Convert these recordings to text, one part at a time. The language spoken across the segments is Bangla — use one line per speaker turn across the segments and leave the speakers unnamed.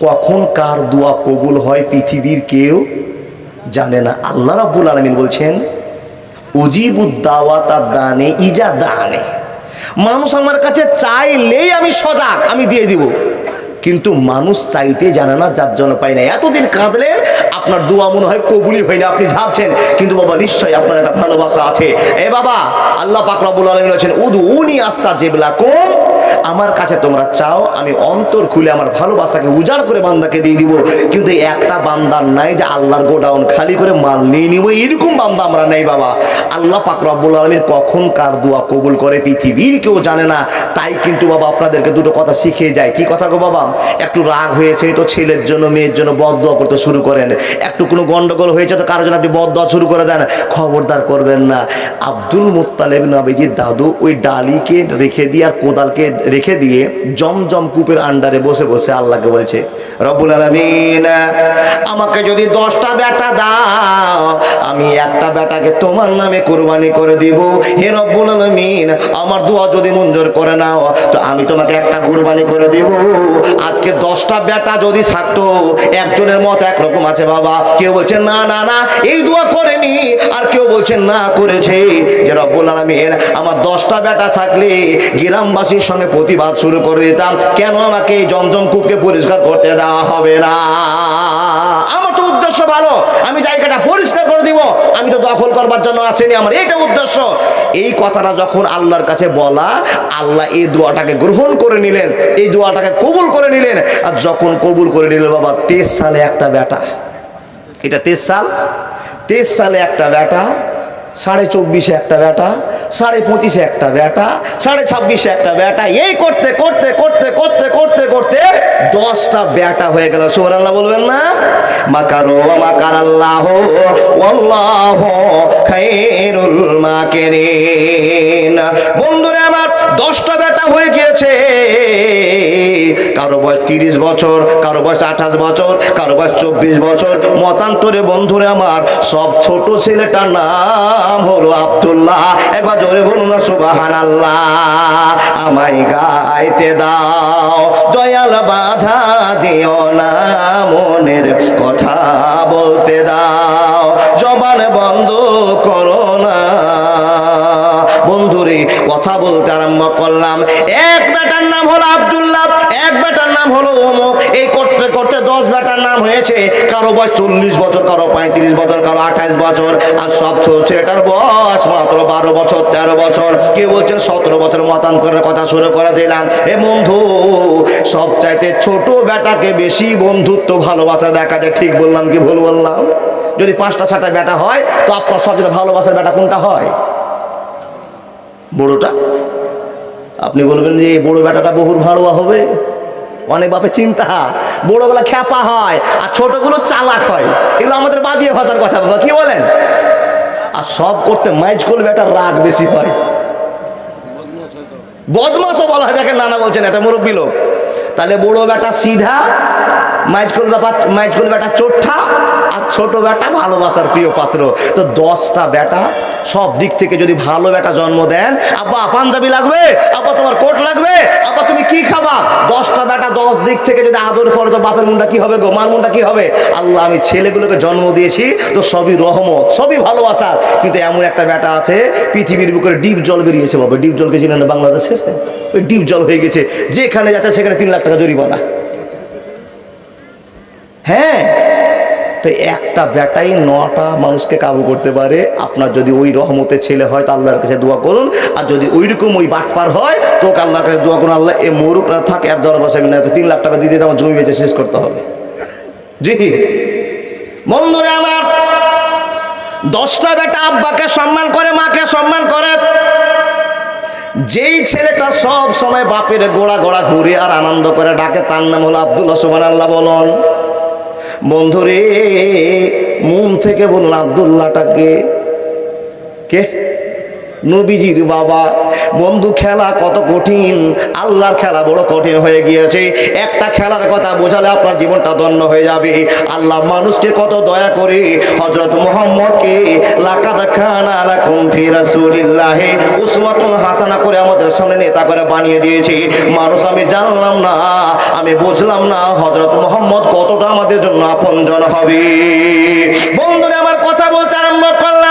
কখন কার দোয়া কবুল হয় পৃথিবীর কেউ জানে না। আল্লাহ রাব্বুল আলমিন বলছেন উজিবুদ্দাওয়াতা দানে ইজা দানে। মানুষ আমার কাছে চাইলেই আমি সজাগ, আমি দিয়ে দিব। কিন্তু মানুষ চাইতে জানে না, যার জন্য পাই না। এতদিন কাঁদলেন, আপনার দোয়া মনে হয় কবুলই হয়নি, আপনি ঝাপছেন। কিন্তু বাবা, নিশ্চয়ই আপনার একটা ভালোবাসা আছে। এ বাবা, আল্লাহ পাক রব্বুল আলামিন বলেছেন উদু উনি আস্তা জেবলা কোন আমার কাছে তোমরা চাও, আমি অন্তর খুলে আমার ভালোবাসাকে উজাড় করে বান্দাকে দিয়ে দিব। কিন্তু একটা বান্দার নাই যে আল্লাহর গোডাউন খালি করে মাল নিয়ে নিব, এরকম বান্দা আমরা নেই বাবা। আল্লাহ পাক আলমীর কখন কার দোয়া কবুল করে পৃথিবীর কেউ জানে না। তাই কিন্তু বাবা আপনাদেরকে দুটো কথা শিখিয়ে যায় কি কথা গো বাবা? একটু রাগ হয়েছে তো ছেলের জন্য, মেয়ের জন্য বদ দোয়া করতে শুরু করেন। একটু কোনো গন্ডগোল হয়েছে তো কারোর জন্য আপনি বদ দোয়া শুরু করে দেন। খবরদার করবেন না। আব্দুল মুত্তালেব নবীজির দাদু ওই ডালিকে রেখে দিয়ে আর কোদালকে রেখে দিয়ে জমজম কূপের আন্ডারে বসে বসে আল্লাহকে বলছে, রব্বুল আলামিন, আমাকে যদি দশটা বেটা দাও, আমি একটা বেটাকে তোমার নামে কোরবানি করে দিব। হে রব্বুল আলামিন, আমার দোয়া যদি মঞ্জুর করে নাও, তো আমি তোমাকে একটা কোরবানি করে দিব। আজকে দশটা বেটা যদি থাকতো, একজনের মত একরকম আছে বাবা। কেউ বলছে, না না না, এই দোয়া করেনি। আর কেউ বলছে, না, করেছে। যে রব্বুল আলামিন, আমার দশটা বেটা থাকলে গ্রামবাসীর সঙ্গে প্রতিবাদ শুরু করে দিতাম। কেন আমাকে এই জমজম কূপকে পরিষ্কার করতে দেওয়া হবে না? আমার তো উদ্দেশ্য ভালো। আমি জায়গাটা পরিষ্কার করে দিব। আমি তো দখল করবার জন্য আসেনি আমার। এইটা উদ্দেশ্য। এই কথাটা যখন আল্লাহর কাছে বলা, আল্লাহ এই দোয়াটাকে গ্রহণ করে নিলেন। এই দোয়াটাকে কবুল করে নিলেন। আর যখন কবুল করে নিলেন, বাবা, তেইশ সালে একটা বেটা এটা তেইশ সাল? তেইশ সালে একটা বেটা সাড়ে চব্বিশে একটা ব্যাটা, সাড়ে পঁচিশে একটা ব্যাটা, সাড়ে ছাব্বিশে একটা ব্যাটা, এই করতে করতে করতে করতে করতে করতে দশটা ব্যাটা হয়ে গেল। সুবর আল্লাহ বলবেন না? মাকারো মাকার আল্লাহ আল্লাহ খাইরুল মাকিরিন। বন্ধুরা আমার দশটা ব্যাটা হয়ে গিয়েছে। কারও বয়স তিরিশ বছর, কারও বয়স আঠাশ বছর, কারও বয়স চব্বিশ বছর। মতান্তরে বন্ধুরে আমার, সব ছোট ছেলেটার নাম হলো আব্দুল্লাহ। একবার জোরে বলুন না সুবাহান আল্লাহ আমায় গাইতে দাও। দয়াল বাধা দিও না, মনের কথা বলতে দাও। জবান বন্ধ করো না বন্ধুরে, কথা বলতে আরম্ভ করলাম। এক বেটার নাম হলো আব্দুল্লাহ, এক বেটার নাম হলো অমুক এই করতে করতে দশ বেটার নাম হয়েছে। কারও বয়স চল্লিশ বছর, কারও পঁয়ত্রিশ বছর, কারও আঠাইশ বছর, আর সব চলছে এটার বয়স মাত্র বারো বছর, তেরো বছর। কেউ বলছেন সতেরো বছর মতান্তরের কথা শুরু করে দিলাম। এ বন্ধু সব চাইতে ছোট বেটাকে বেশি বন্ধুত্ব, ভালোবাসা দেখা যায়। ঠিক বললাম কি ভুল বললাম? যদি পাঁচটা ছটা বেটা হয়, তো আপনার সবচেয়ে ভালোবাসার বেটা কোনটা হয়? বড়টা। আপনি বলবেন যে এই বড় বেটাটা বহুর ভাড়োয়া হবে। অনেক বাপে চিন্তা। বড়গুলো খ্যাপা হয় আর ছোটগুলো চালাক হয়। এগুলো আমাদের বাদিয়ে ভাষার কথা, বাবা। কি বলেন? আর সব করতে মাইজ করলে বেটার রাগ বেশি হয়। বদমাসও বলা হয়, দেখেন নানা বলছেন এটা মুরব্বী লোক। তাহলে বড় বেটা সিধা, মাইজকুল ব্যাপার মাইজকুল বেটা চোঠা আর ছোট বেটা ভালোবাসার প্রিয় পাত্র। তো দশটা বেটা সব দিক থেকে যদি ভালো বেটা জন্ম দেন, আব্বা, পাঞ্জাবি লাগবে? আব্বা, তোমার কোট লাগবে? আব্বা, তুমি কি খাবা? দশটা বেটা দশ দিক থেকে যদি আদর করে তো বাপের মুন্ডা কি হবে গো? মার মুন্ডা কি হবে? আল্লাহ, আমি ছেলেগুলোকে জন্ম দিয়েছি তো সবই রহমত, সবই ভালোবাসার কিন্তু এমন একটা বেটা আছে, পৃথিবীর বুকে ডিপ জল বেরিয়েছে বাবা। ডিপ জলকে চিনেন না বাংলাদেশে ওই ডিপ জল হয়ে গেছে। যেখানে যাচ্ছে, সেখানে তিন লাখ টাকা জরিমানা। হ্যাঁ তো একটা বেটাই নটা মানুষকে কাবু করতে পারে। আপনার যদি ওই রহমতে ছেলে হয়, তো আল্লাহর কাছে দোয়া করুন। আর যদি ওই রকম ওই বাটপার হয়, তো আল্লাহর কাছে দোয়া করুন, আল্লাহ এ মরুক না থাক, এর দর বসাবি না, তো তিন লাখ টাকা দিতে আমার জমি বেঁচে শেষ করতে হবে। জি। বন্ধুরে আমার, দশটা বেটা আব্বাকে সম্মান করে, মাকে সম্মান করে। যেই ছেলেটা সব সময় বাপের গোড়া গোড়া ঘুরে আর আনন্দ করে ডাকে, তার নাম হলো আব্দুল্লাহ সুবান আল্লাহ বলন। বন্ধুরে মন থেকে বলল আবদুল্লাহটাকে। কে? নবীজির বাবা। বন্ধু, খেলা কত কঠিন? আল্লাহর খেলা বড় কঠিন হয়ে গিয়েছে। একটা খেলার কথা বোঝালে আপনার জীবনটা দণ্ড হয়ে যাবে। আল্লাহ মানুষকে কত দয়া করে হজরত মোহাম্মদকে হাসানা করে আমাদের সামনে নেতা করে বানিয়ে দিয়েছে। মানুষ, আমি জানলাম না, আমি বুঝলাম না হজরত মোহাম্মদ কতটা আমাদের জন্য আপনজন হবে। বন্ধুরা, আমার কথা বলতে আরম্ভ করলাম।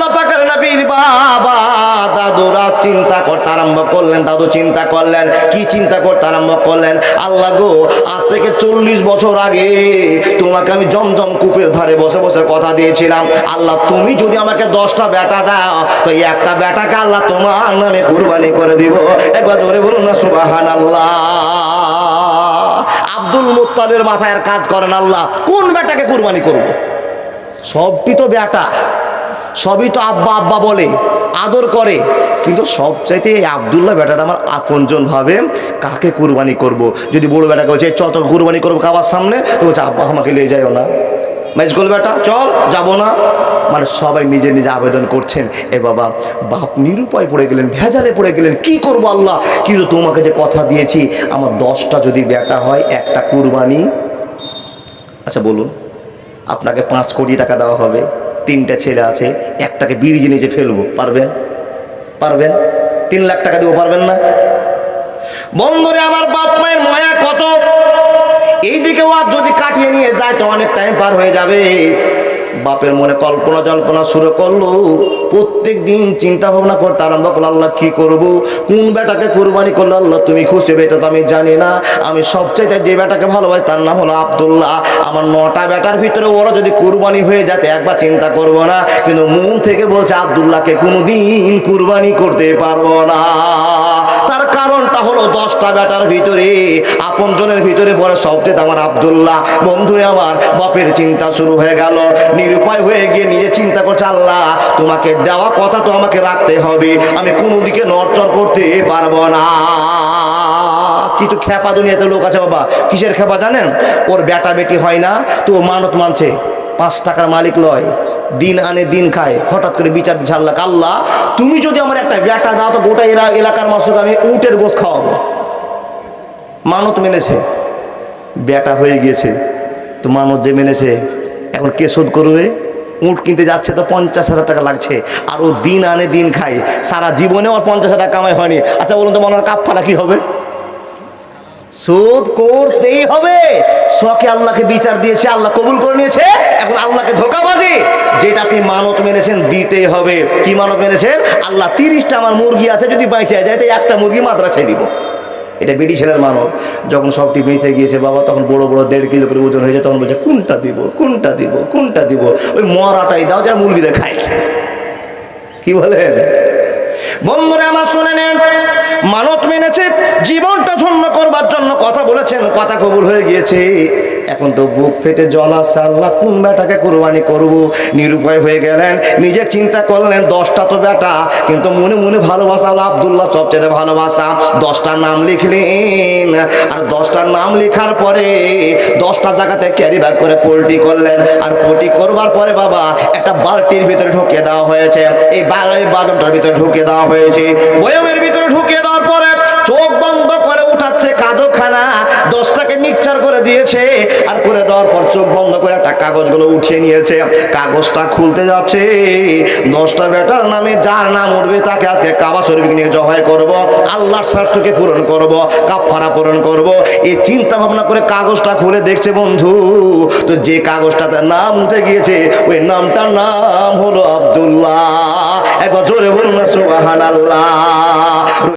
আল্লাহ পাকের নবীর বাবা। দাদুরা চিন্তা করতে আরম্ভ করলেন, দাদু চিন্তা করলেন, কি চিন্তা করতে আরম্ভ করলেন? আল্লাহ গো, আজ থেকে চল্লিশ বছর আগে তোমাকে আমি জমজম কূপের ধারে বসে বসে কথা দিয়েছিলাম। আল্লাহ, তুমি যদি আমাকে দশটা বেটা দাও, তো একটা বেটাকে আল্লাহ তোমার নামে কুরবানি করে দিব। একবার জোরে বলুন না সুবাহান আল্লাহ আব্দুল মুত্তালের মাথায় আর কাজ করেন আল্লাহ, কোন বেটাকে কুরবানি করব? সবটি তো বেটা। সবই তো আব্বা আব্বা বলে, আদর করে। কিন্তু সবচাইতে এই আবদুল্লাহ বেটাটা আমার আপনজন ভাবে কাকে কুরবানি করব। যদি বড় বেটাকে বলছে চল তো কুরবানি করব কাবার সামনে, তো বলছে, আব্বা আমাকে নিয়ে যাইও না। মেজগুল বেটা, চল, যাব না। মানে সবাই নিজে নিজে আবেদন করছেন, এ বাবা, বাপ নিরুপায় পড়ে গেলেন, ভেজালে পড়ে গেলেন, কি করব আল্লাহ? কিন্তু তোমাকে যে কথা দিয়েছি, আমার দশটা যদি বেটা হয়, একটা কুরবানি। আচ্ছা বলুন, আপনাকে পাঁচ কোটি টাকা দেওয়া হবে। তিনটা ছেলে আছে, একটাকে বিরিজ নিচে ফেলব, পারবেন? পারবেন? তিন লাখ টাকা দেবো, পারবেন না? বন্ধুরে, আমার বাপ মায়ের মায়া কত? এইদিকে ও যদি কাটিয়ে নিয়ে যায় তো অনেক টাইম পার হয়ে যাবে। বাপের মনে কল্পনা জল্পনা শুরু করল। প্রত্যেক দিন চিন্তা ভাবনা করতে আরম্ভ করল, আল্লাহ কি করব? কোন বেটাকে কুরবানি করল? আল্লাহ, তুমি খুশি বেটা? তো আমি জানি না। আমি সবচাইতে যে বেটাকে ভালোবাসি তার নাম হলো আব্দুল্লাহ। আমার নটা বেটার ভিতরে ওরা যদি কোরবানি হয়ে যাতে একবার চিন্তা করব না। কিন্তু মন থেকে বলছে, আব্দুল্লাহকে কোনোদিন কুরবানি করতে পারব না। তার কারণটা হলো দশটা বেটার ভিতরে, আপন জনের ভিতরে বলে সবচেয়ে আমার আবদুল্লাহ। বন্ধুরে আমার, বাপের চিন্তা শুরু হয়ে গেল। নিরুপায় হয়ে গিয়ে নিজে চিন্তা করছে, আল্লাহ, তোমাকে দেওয়া কথা তো আমাকে রাখতে হবে। আমি কোনো দিকে নড়চড় করতে পারব না। কিছু খেপা দুনিয়াতে লোক আছে বাবা। কিসের খেপা জানেন? ওর বেটা বেটি হয় না, তো মানত মানছে। পাঁচ টাকার মালিক লয়, দিন আনে, দিন খায়। হঠাৎ করে বিচার ঝাল্লাক আল্লাহ, তুমি যদি আমার একটা বেটা দাও, তো গোটা এলাকার মাসুক আমি উটের গোস খাওয়াবো। মানত মেনেছে। বেটা হয়ে গিয়েছে, তো মানত যে মেনেছে, এখন কে শোধ করবে? উঁট কিনতে যাচ্ছে তো পঞ্চাশ হাজার টাকা লাগছে, আর ও দিন আনে দিন খায়। সারা জীবনে ওর পঞ্চাশ হাজার টাকা কামাই হয়নি। আচ্ছা বলুন তো, মনে হয় কাপ্পাটা কি হবে? শোধ করতেই হবে। শখে আল্লাহকে বিচার দিয়েছে, আল্লাহ কবুল করে নিয়েছে, এখন আল্লাহকে ধোকাবাজি। যেটা আপনি মানত মেনেছেন, দিতেই হবে। কি মানত মেনেছেন? আল্লাহ তিরিশটা আমার মুরগি আছে, যদি বাইচে যায় তো একটা মুরগি মাদ্রাসায় দিব। এটা বেটি ছেলের মানব। যখন সবটি বেঁচে গিয়েছে, বাবা তখন বড় বড় দেড় কিলো করে ওজন হয়েছে তখন বলছে, কোনটা দিব? কোনটা দিব? কোনটা দিব? ওই মরাটাই দাও, যা মুরগিরা খায়। কি বলেন? বন্ধুরা, আমার শুনে নেন। মানত মেনেছে, জীবনটা ধন্য করবার জন্য কথা বলেছেন, কথা কবুল হয়ে গিয়েছে। এখন তো বুক ফেটে জল আসছে আল্লাহ কোন বেটাকে কোরবানি করব? নিরুপায় হয়ে গেলেন, নিজে চিন্তা করলেন, দশটা তো বেটা, কিন্তু মনে মনে ভালোবাসা হলো আবদুল্লাহ সবচেয়ে ভালোবাসা। দশটার নাম লিখলেন, আর দশটার নাম লেখার পরে দশটা জায়গাতে ক্যারি ব্যাগ করে পোল্ট্রি করলেন। আর পোল্ট্রি করবার পরে বাবা, একটা বালতির ভিতরে ঢুকিয়ে দেওয়া হয়েছে। এই বাগানের ভিতরে ঢুকিয়ে দেওয়া হয়েছে। বয়মের ভিতরে ঢুকিয়ে দেওয়ার পরে মিক্সচার করে দিয়েছে। আর করে দেওয়ার পর চোখ বন্ধ করে একটা কাগজগুলো উঠিয়ে নিয়েছে। কাগজটা খুলতে যাচ্ছে। দশটা বেটার নামে যার নাম উঠবে তাকে আজকে কাবা শরীফ নিয়ে জবাই করব। আল্লাহর স্বার্থকে পূরণ করব কাফারা পূরণ করব। এই চিন্তা ভাবনা করে কাগজটা খুলে দেখছে বন্ধু। তো যে কাগজটাতে নাম উঠে গিয়েছে, ওই নামটার নাম হলো আব্দুল্লাহ। একবার জোরে বলুন না, সুবহানাল্লাহ।